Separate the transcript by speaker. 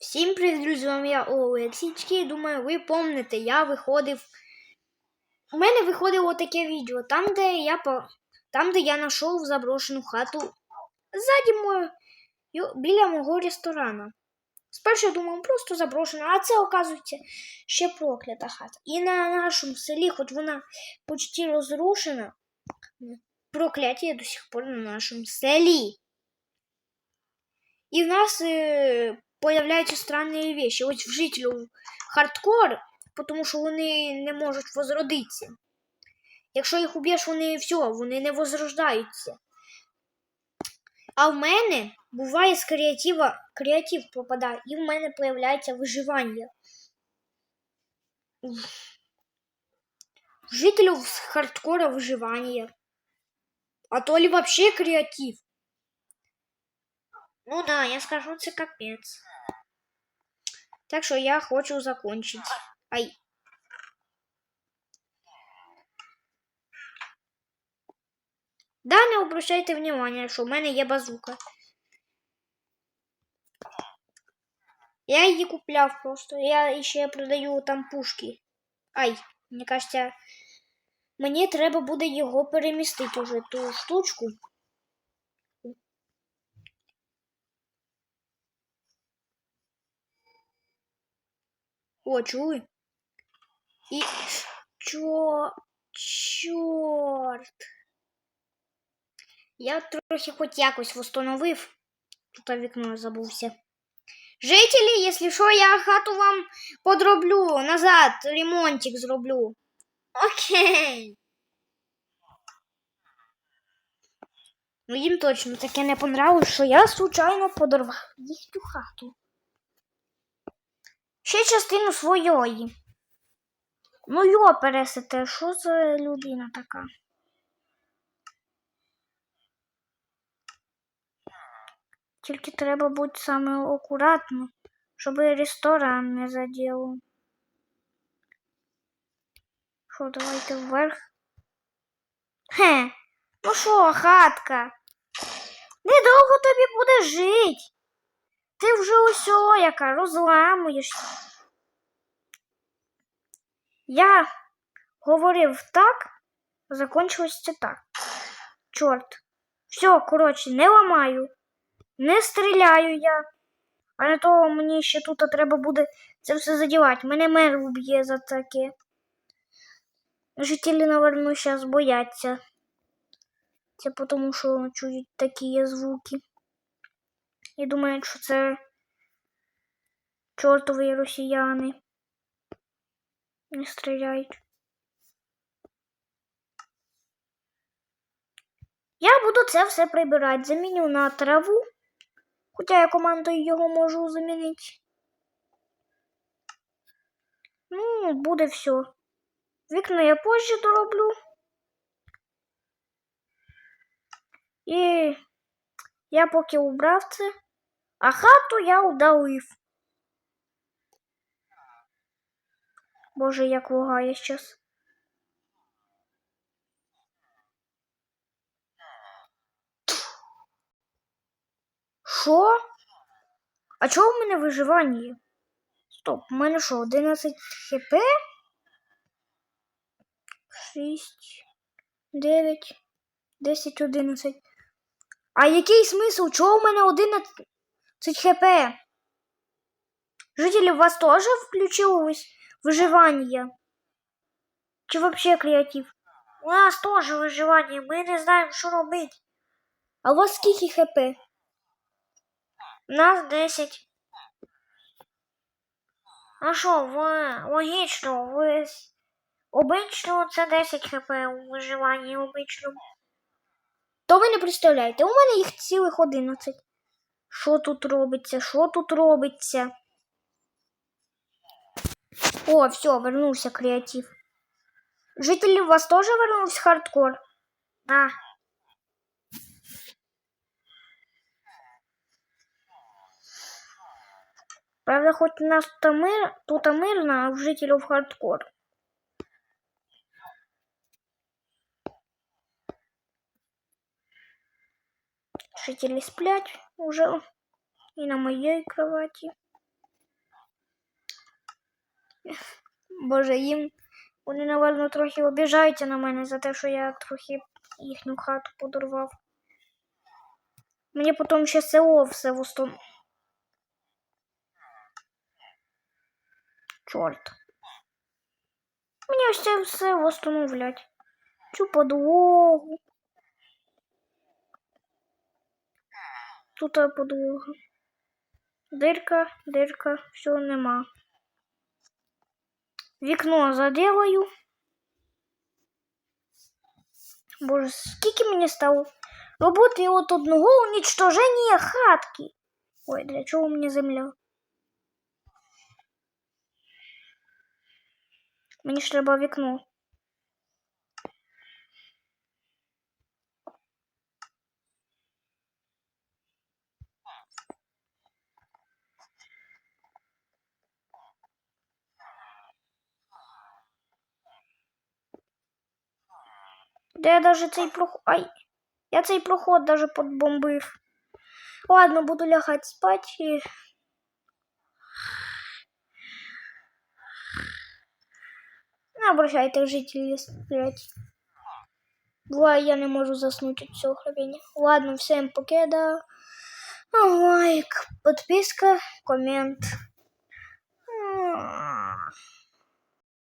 Speaker 1: Всім привіт, друзі, з вами я Олексійчики. Думаю, ви помните, я виходив. У мене виходило таке відео, там, де я по... там, де я знайшов заброшену хату ззаді мою, біля мого ресторану. Спершу я думав, просто заброшена, а це, оказується, ще проклята хата. І на нашому селі, хоч вона почти розрушена, прокляття до сих пор на нашому селі. І в нас е, появляються странні вещи. Ось в жителів хардкор, тому що вони не можуть возродитися. Якщо їх уб'єш, вони все, вони не возрождаються. А в мене буває з креатива, креатив пропадає, і в мене появляється виживання. В жителів з хардкора виживання. А то ли вообще креатив. Ну да, я скажу, це капець. Так що я хочу закончить. Ай. Да, не обращайте внимания, що в мене є базука. Я її купляв просто. Я ще продаю там пушки. Ай, мені кажеться, мені треба буде його перемістити уже ту штучку. О, чули? І чо... Чорт. Я трохи хоч якось встановив. Тут вікно забувся. Жителі, якщо що, я хату вам подроблю назад, ремонтик зроблю. Окей. Ну їм точно таке не понравилось, що я случайно подорвав їхню хату. Ще частину своєї. Ну йо пересите, що за людина така? Тільки треба бути саме акуратно, щоб ресторан не заділо. Що, давайте вверх. Хе, ну що, хатка? Недовго тобі буде жити. Ти вже усього яка розламуєшся. Я говорив так, закончилось це так. Чорт. Все, коротше, не ламаю, не стріляю я. А не то мені ще тут треба буде це все задівати. Мене мер уб'є за таке. Жителі, наверное, зараз бояться. Це тому, що чують такі звуки. І думають, що це чортові росіяни. Не стріляють. Я буду це все прибирати. Заміню на траву. Хоча я командою його можу замінити. Ну, буде все. Вікна я позже дороблю. І я поки убрав це, а хату я удалив. Боже, як лагає щас. Що? А чого в мене виживання? Стоп, у мене що, 11 хп? 6, 9, 10, 11. А який смисл? Чого у мене 11 хп? Жителі, у вас теж включилось виживання? Чи вообще креатив? У нас теж виживання, ми не знаємо, що робити. А у вас скільки хп? У нас 10. А що, ви логічно, ви обично це 10 хп у виживанні обичному. То ви не представляєте, у мене їх цілих 11. Що тут робиться? Що тут робиться? О, все, вернувся креатив. Жителі у вас теж вернувся хардкор? А. Правда, хоч у нас тут, мир, тут мирно, а в жителів хардкор. Жители сплять уже и на моей кровати. Боже, їм вони, напевно, трохи обіжаються на мене за те, що я трохи їхню хату подорвав. Мені потім ще село все вустон. Чорт. Мені це все восстановлять. Цю подвогу. Тут подвога. Дирка, дирка, всього нема. Вікно заделаю. Боже, скільки мені стало роботи от одного уничтоження хатки. Ой, для чого мені земля? Мені ж треба вікно. Да я даже цей проход... Ай! Я цей проход даже подбомбив. Ладно, буду лягать спать и... Не обращайте жителі сплять. Буває, я не можу заснути від цього храпіння. Ладно, всім покеда. Лайк, підписка, комент. М.